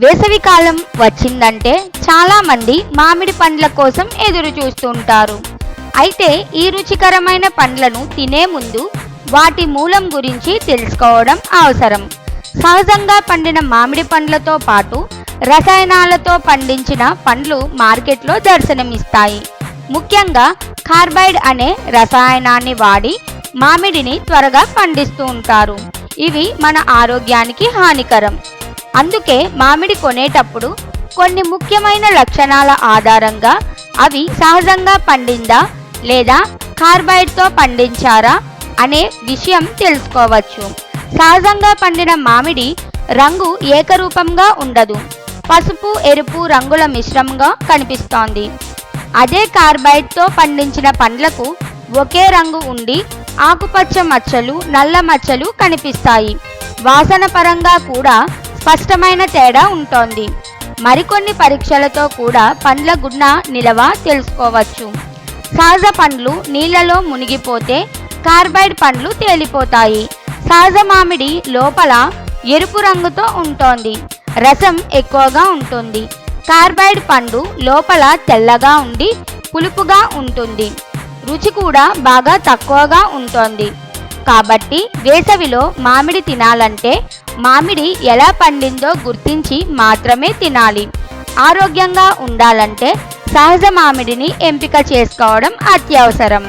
వేసవికాలం వచ్చిందంటే చాలామంది మామిడి పండ్ల కోసం ఎదురు చూస్తుంటారు. అయితే ఈ రుచికరమైన పండ్లను తినే ముందు వాటి మూలం గురించి తెలుసుకోవడం అవసరం. సహజంగా పండిన మామిడి పండ్లతో పాటు రసాయనాలతో పండించిన పండ్లు మార్కెట్లో దర్శనమిస్తాయి. ముఖ్యంగా కార్బైడ్ అనే రసాయనాన్ని వాడి మామిడిని త్వరగా పండిస్తూ ఉంటారు. ఇవి మన ఆరోగ్యానికి హానికరం. అందుకే మామిడి కొనేటప్పుడు కొన్ని ముఖ్యమైన లక్షణాల ఆధారంగా అవి సహజంగా పండిందా లేదా కార్బైడ్తో పండించారా అనే విషయం తెలుసుకోవచ్చు. సహజంగా పండిన మామిడి రంగు ఏకరూపంగా ఉండదు. పసుపు ఎరుపు రంగుల మిశ్రమంగా కనిపిస్తోంది. అదే కార్బైడ్తో పండించిన పండ్లకు ఒకే రంగు ఉండి ఆకుపచ్చ మచ్చలు నల్ల మచ్చలు కనిపిస్తాయి. వాసన పరంగా కూడా స్పష్టమైన తేడా ఉంటోంది. మరికొన్ని పరీక్షలతో కూడా పండ్ల గుణ నిలవ తెలుసుకోవచ్చు. సహజ పండ్లు నీళ్ళలో మునిగిపోతే కార్బైడ్ పండ్లు తేలిపోతాయి. సహజ మామిడి లోపల ఎరుపు రంగుతో ఉంటోంది. రసం ఎక్కువగా ఉంటుంది. కార్బైడ్ పండు లోపల తెల్లగా ఉండి పులుపుగా ఉంటుంది. రుచి కూడా బాగా తక్కువగా ఉంటుంది. కాబట్టి వేసవిలో మామిడి తినాలంటే మామిడి ఎలా పండిందో గుర్తించి మాత్రమే తినాలి. ఆరోగ్యంగా ఉండాలంటే సహజ మామిడిని ఎంపిక చేసుకోవడం అత్యవసరం.